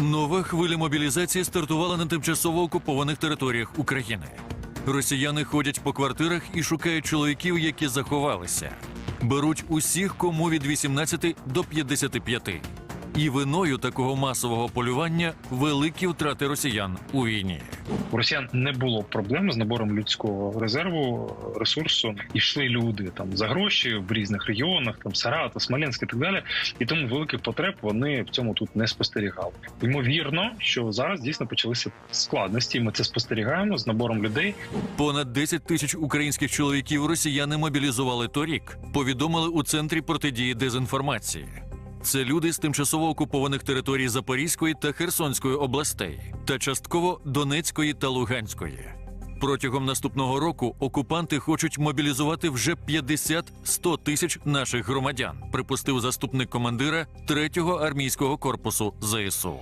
Нова хвиля мобілізації стартувала на тимчасово окупованих територіях України. Росіяни ходять по квартирах і шукають чоловіків, які заховалися. Беруть усіх, кому від 18 до 55. І виною такого масового полювання великі втрати росіян у війні. У росіян не було проблем з набором людського резерву, ресурсу. Ішли люди там за гроші в різних регіонах, там Саратов, Смоленськ і так далі. І тому великих потреб вони в цьому тут не спостерігали. Ймовірно, що зараз дійсно почалися складності. Ми це спостерігаємо з набором людей. Понад 10 тисяч українських чоловіків росіяни мобілізували торік. Повідомили у центрі протидії дезінформації. Це люди з тимчасово окупованих територій Запорізької та Херсонської областей та частково Донецької та Луганської. Протягом наступного року окупанти хочуть мобілізувати вже 50-100 тисяч наших громадян, припустив заступник командира 3-го армійського корпусу ЗСУ.